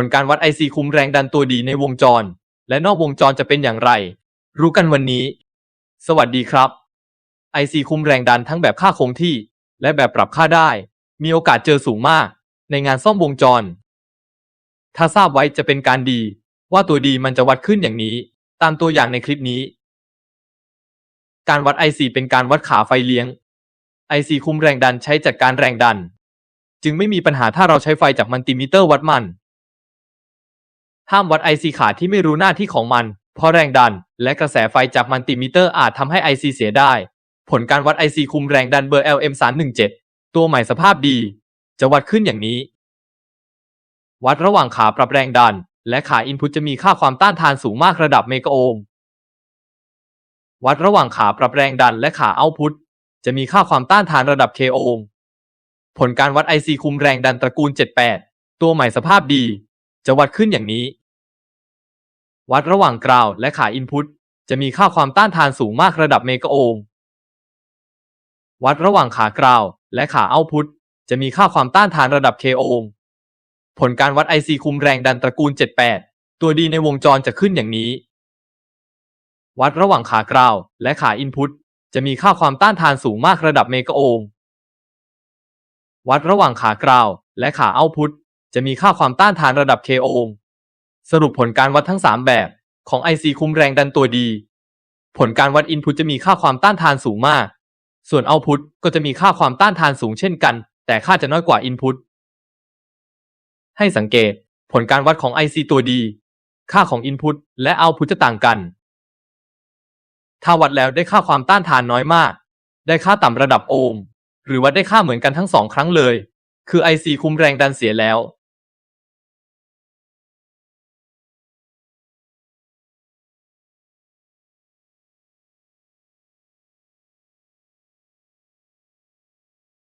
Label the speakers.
Speaker 1: ผลการวัด IC คุมแรงดันตัวดีในวงจร และนอกวงจรจะเป็นอย่างไร รู้กันวันนี้ สวัสดีครับ IC คุมแรงดันทั้งแบบค่าคงที่ และแบบปรับค่าได้ มีโอกาสเจอสูงมาก ในงานซ่อมวงจร ถ้าทราบไว้จะเป็นการดี ว่าตัวดีมันจะวัดขึ้นอย่างนี้ ตามตัวอย่างในคลิปนี้ การวัด IC เป็นการวัดขาไฟเลี้ยง IC คุมแรงดันใช้จัดการแรงดัน จึงไม่มีปัญหาถ้าเราใช้ไฟจากมัลติมิเตอร์วัดมัน ห้ามวัด IC ขาดที่ไม่รู้หน้าที่ของมัน เพราะแรงดัน และกระแสไฟจากมัลติมิเตอร์อาจทำให้ IC เสียได้ ผลการวัด IC คุมแรงดันเบอร์ LM317 ตัวใหม่สภาพดี จะวัดขึ้นอย่างนี้ วัดระหว่างขาปรับแรงดัน และขาอินพุตจะมีค่าความต้านทานสูงมากระดับเมกะโอห์มวัดระหว่างขาปรับแรงดันและขาเอาพุตจะมีค่าความต้านทานระดับเคโอห์มผลการวัด IC คุมแรงดันตระกูล 78 ตัวใหม่สภาพดี จะวัดขึ้นอย่างนี้ วัดระหว่างกราวและขาอินพุตจะมีค่าความต้านทานสูงมากระดับเมกะโอห์ม วัดระหว่างขากราวและขาเอาพุตจะมีค่าความต้านทานระดับเคโอห์ม ผลการวัด IC คุมแรงดันตระกูล 78 ตัวดีในวงจรจะขึ้นอย่างนี้ วัดระหว่างขากราวและขาอินพุตจะมีค่าความต้านทานสูงมากระดับเมกะโอห์ม วัดระหว่างขากราวและขาเอาพุตจะมีค่าความต้านทานระดับเคโอห์ม สรุปผลการวัดทั้ง 3 แบบของ IC คุมแรงดันตัวดี ผลการวัดอินพุตจะมีค่าความต้านทานสูงมาก ส่วนเอาพุตก็จะมีค่าความต้านทานสูงเช่นกัน แต่ค่าจะน้อยกว่าอินพุตให้สังเกต ผลการวัดของ IC ตัวดี ค่าของ Input และ Output จะต่างกัน ถ้าวัดแล้วได้ค่าความต้านทานน้อยมาก ได้ค่าต่ำระดับโอห์มหรือวัดได้ค่าเหมือนกันทั้งสองครั้งเลย คือ IC คุมแรงดันเสียแล้ว